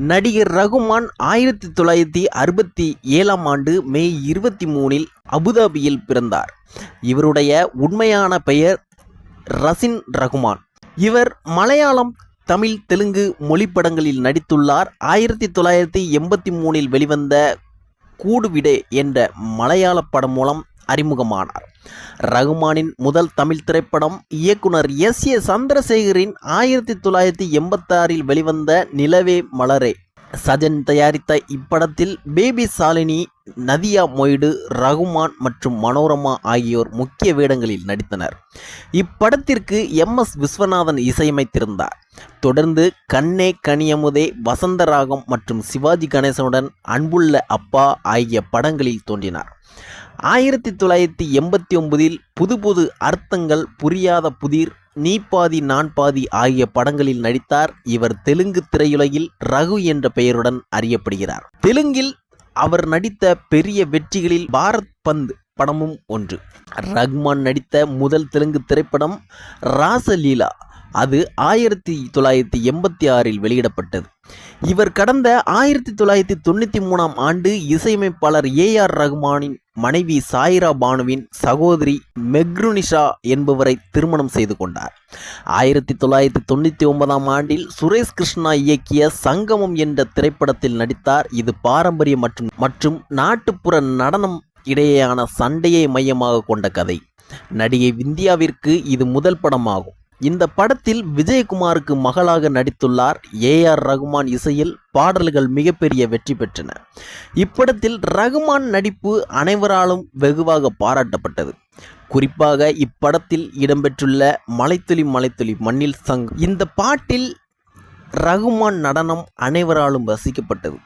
நடிகர் ரகுமான் ஆயிரத்தி தொள்ளாயிரத்தி அறுபத்தி ஏழாம் ஆண்டு மே இருபத்தி மூணில் அபுதாபியில் பிறந்தார். இவருடைய உண்மையான பெயர் ரசின் ரகுமான். இவர் மலையாளம் தமிழ் தெலுங்கு மொழி படங்களில் நடித்துள்ளார். ஆயிரத்தி தொள்ளாயிரத்தி எண்பத்தி மூணில் வெளிவந்த கூடுவிடே என்ற மலையாள படம் மூலம் அறிமுகமானார். ரகுமானின் முதல் தமிழ் திரைப்படம் இயக்குனர் எஸ் ஏ சந்திரசேகரின் ஆயிரத்தி தொள்ளாயிரத்தி எண்பத்தாறில் வெளிவந்த நிலவே மலரே. சஜன் தயாரித்த இப்படத்தில் பேபி சாலினி நதியா மொய்டு ரகுமான் மற்றும் மனோரமா ஆகியோர் முக்கிய வேடங்களில் நடித்தனர். இப்படத்திற்கு எம் எஸ் விஸ்வநாதன் இசையமைத்திருந்தார். தொடர்ந்து கண்ணே கனியமுதே வசந்தராகம் மற்றும் சிவாஜி கணேசனுடன் அன்புள்ள அப்பா ஆகிய படங்களில் தோன்றினார். ஆயிரத்தி தொள்ளாயிரத்தி எண்பத்தி ஒன்பதில் புது புது அர்த்தங்கள் புரியாத புதிர் நீ பாதி நான் பாதி ஆகிய படங்களில் நடித்தார். இவர் தெலுங்கு திரையுலகில் ரகு என்ற பெயருடன் அறியப்படுகிறார். தெலுங்கில் அவர் நடித்த பெரிய வெற்றிகளில் பாரத் பந்த் படமும் ஒன்று. ரஹ்மான் நடித்த முதல் தெலுங்கு திரைப்படம் ராசலீலா. அது ஆயிரத்தி தொள்ளாயிரத்தி எண்பத்தி ஆறில் வெளியிடப்பட்டது. இவர் கடந்த ஆயிரத்தி தொள்ளாயிரத்தி தொண்ணூற்றி மூணாம் ஆண்டு இசையமைப்பாளர் ஏ ஆர் ரஹ்மானின் மனைவி சாயிரா பானுவின் சகோதரி மெக்ருனிஷா என்பவரை திருமணம் செய்து கொண்டார். ஆயிரத்தி தொள்ளாயிரத்தி தொண்ணூற்றி ஒன்பதாம் ஆண்டில் சுரேஷ் கிருஷ்ணா இயக்கிய சங்கமம் என்ற திரைப்படத்தில் நடித்தார். இது பாரம்பரிய மற்றும் மற்றும் நாட்டுப்புற நடனம் இடையேயான சண்டையை மையமாக கொண்ட கதை. நடிகை விந்தியாவிற்கு இது முதல் படமாகும். இந்த படத்தில் விஜயகுமாருக்கு மகளாக நடித்துள்ளார் ஏ ஆர் ரகுமான் இசையில் பாடல்கள் மிகப்பெரிய வெற்றி பெற்றன. இப்படத்தில் ரகுமான் நடிப்பு அனைவராலும் வெகுவாக பாராட்டப்பட்டது. குறிப்பாக இப்படத்தில் இடம்பெற்றுள்ள மலைத்துளி மலைத்துளி மண்ணில் சங் இந்த பாட்டில் ரகுமான் நடனம் அனைவராலும் ரசிக்கப்பட்டது.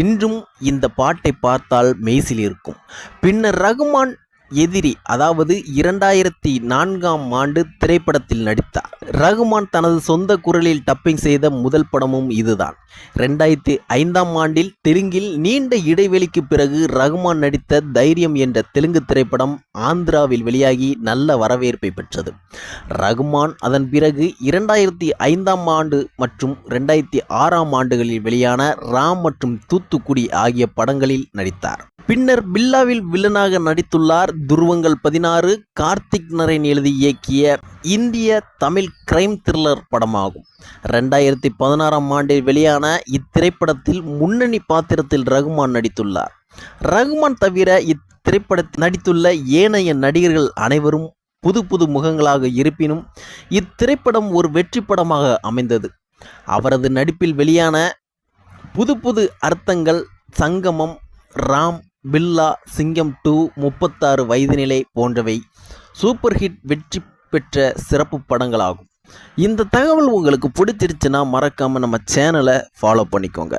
இன்றும் இந்த பாட்டை பார்த்தால் மெய்சில் இருக்கும் பின்னர் ரகுமான் எதிரி அதாவது இரண்டாயிரத்தி நான்காம் ஆண்டு திரைப்படத்தில் நடித்தார். ரகுமான் தனது சொந்த குரலில் டப்பிங் செய்த முதல் படமும் இதுதான். ரெண்டாயிரத்தி ஐந்தாம் ஆண்டில் தெலுங்கில் நீண்ட இடைவெளிக்கு பிறகு ரகுமான் நடித்த தைரியம் என்ற தெலுங்கு திரைப்படம் ஆந்திராவில் வெளியாகி நல்ல வரவேற்பை பெற்றது. ரகுமான் அதன் பிறகு இரண்டாயிரத்தி ஐந்தாம் ஆண்டு மற்றும் ரெண்டாயிரத்தி ஆறாம் ஆண்டுகளில் வெளியான ராம் மற்றும் தூத்துக்குடி ஆகிய படங்களில் நடித்தார். பின்னர் பில்லாவில் வில்லனாக நடித்துள்ளார் துருவங்கள் பதினாறு கார்த்திக் நரேன் எழுதி இயக்கிய இந்திய தமிழ் கிரைம் த்ரில்லர் படமாகும். ரெண்டாயிரத்தி பதினாறாம் ஆண்டில் வெளியான இத்திரைப்படத்தில் முன்னணி பாத்திரத்தில் ரகுமான் நடித்துள்ளார். ரகுமான் தவிர இத்திரைப்படத்தில் நடித்துள்ள ஏனைய நடிகர்கள் அனைவரும் புது புது முகங்களாக இருப்பினும் இத்திரைப்படம் ஒரு வெற்றி படமாக அமைந்தது. அவரது நடிப்பில் வெளியான புது புது அர்த்தங்கள் சங்கமம் ராம் பில்லா சிங்கம் டூ முப்பத்தாறு வயது நிலை போன்றவை சூப்பர் ஹிட் வெற்றி பெற்ற சிறப்பு படங்களாகும். இந்த தகவல் உங்களுக்கு பிடிச்சிருச்சுன்னா மறக்காமல் நம்ம சேனலை ஃபாலோ பண்ணிக்கோங்க.